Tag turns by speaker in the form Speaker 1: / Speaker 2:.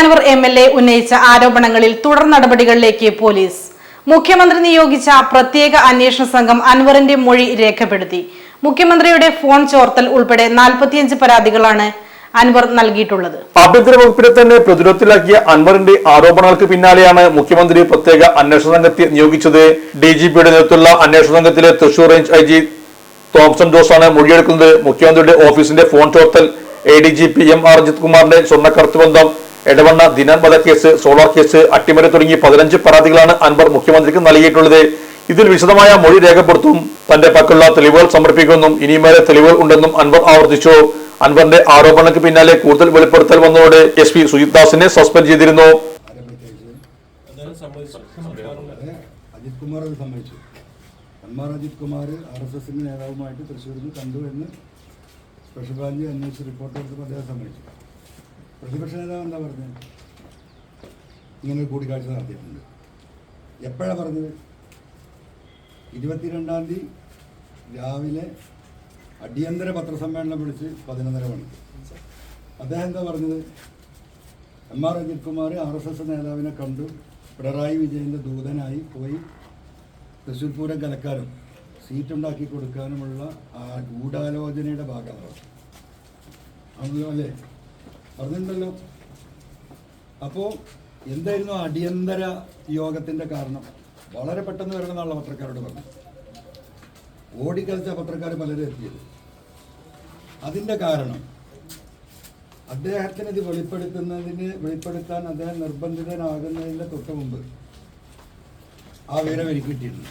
Speaker 1: Anwar M L A ഉന്നയിച്ച ആരോപണങ്ങളിൽ തുടർ നടപടികളിലേക്ക് പോലീസ്. മുഖ്യമന്ത്രി നിയോഗിച്ച പ്രത്യേക അന്വേഷണ സംഘം അൻവറിന്റെ മൊഴി രേഖപ്പെടുത്തി. മുഖ്യമന്ത്രിയുടെ ഫോൺ ചോർത്തൽ ഉൾപ്പെടെ നാൽപ്പത്തിയഞ്ച് പരാതികളാണ് അൻവർ നൽകിയിട്ടുള്ളത്.
Speaker 2: ആഭ്യന്തര വകുപ്പിനെ തന്നെ പ്രതിരോധത്തിലാക്കിയ അൻവറിന്റെ ആരോപണങ്ങൾക്ക് പിന്നാലെയാണ് മുഖ്യമന്ത്രി പ്രത്യേക അന്വേഷണ സംഘത്തെ നിയോഗിച്ചത്. ഡി ജി പിയുടെ നേതൃത്വത്തിലുള്ള അന്വേഷണ സംഘത്തിലെ Thrissur range I G Thomson ജോസാണ് മൊഴിയെടുക്കുന്നത്. മുഖ്യമന്ത്രിയുടെ ഓഫീസിന്റെ phone ചോർത്തൽ A D G P M R Ajith കുമാറിന്റെ സ്വർണക്കടത്ത് ബന്ധം എടവണ്ണ ദിനാൻ കേസ് സോളാർ കേസ് അട്ടിമറി തുടങ്ങി പതിനഞ്ച് പരാതികളാണ് അൻവർ മുഖ്യമന്ത്രിക്ക് നൽകിയിട്ടുള്ളത്. ഇതിൽ വിശദമായ മൊഴി രേഖപ്പെടുത്തും. തന്റെ പക്കലുള്ള തെളിവുകൾ സമർപ്പിക്കുമെന്നും ഇനിമേലെ തെളിവുകൾ ഉണ്ടെന്നും അൻവർ ആവർത്തിച്ചു. അൻവറിന്റെ ആരോപണങ്ങൾക്ക് പിന്നാലെ കൂടുതൽ വെളിപ്പെടുത്തൽ വന്നതോടെ എസ് പി സുജിത് ദാസിനെ സസ്പെൻഡ് ചെയ്തിരുന്നു.
Speaker 3: അതെ, അജിത് കുമാർ അത് സമ്മതിച്ചു. M R Ajith Kumar R S എസിന്റെ നേതാവുമായിട്ട് തൃശ്ശൂരിൽ നിന്ന് കണ്ടു എന്ന് സ്പെഷ്യൽ ബ്രാഞ്ച് അന്വേഷിച്ച് റിപ്പോർട്ട് എടുത്തപ്പോൾ അദ്ദേഹം സമ്മതിച്ചു. പ്രതിപക്ഷ നേതാവ് എന്താ പറഞ്ഞത്? ഇങ്ങനെ കൂടിക്കാഴ്ച നടത്തിയിട്ടുണ്ട്. എപ്പോഴാണ് പറഞ്ഞത്? ഇരുപത്തിരണ്ടാം തീയതി രാവിലെ അടിയന്തര പത്രസമ്മേളനം വിളിച്ച് പതിനൊന്നര മണിക്ക് അദ്ദേഹം എന്താ പറഞ്ഞത്? M R Ajith Kumar R S S നേതാവിനെ കണ്ടു. പിണറായി വിജയന്റെ ദൂതനായി പോയി തൃശ്ശൂർ പൂരം കലക്കാനും സീറ്റുണ്ടാക്കി കൊടുക്കാനുമുള്ള ആ ഗൂഢാലോചനയുടെ ഭാഗമാണ്. അതുപോലെ പറഞ്ഞിട്ടുണ്ടല്ലോ അപ്പോൾ എന്തായിരുന്നു അടിയന്തര യോഗത്തിന്റെ കാരണം? വളരെ പെട്ടെന്ന് വരണമെന്നുള്ള പത്രക്കാരോട് പറഞ്ഞു ഓടിക്കളിച്ച പത്രക്കാർ പലരും എത്തിയത്. അതിന്റെ കാരണം അദ്ദേഹത്തിന് ഇത് വെളിപ്പെടുത്തുന്നതിന് വെളിപ്പെടുത്താൻ അദ്ദേഹം നിർബന്ധിതനാകുന്നതിന്റെ തൊട്ട് മുമ്പ് ആ വിവരം എനിക്ക് കിട്ടിയിട്ടുണ്ട്.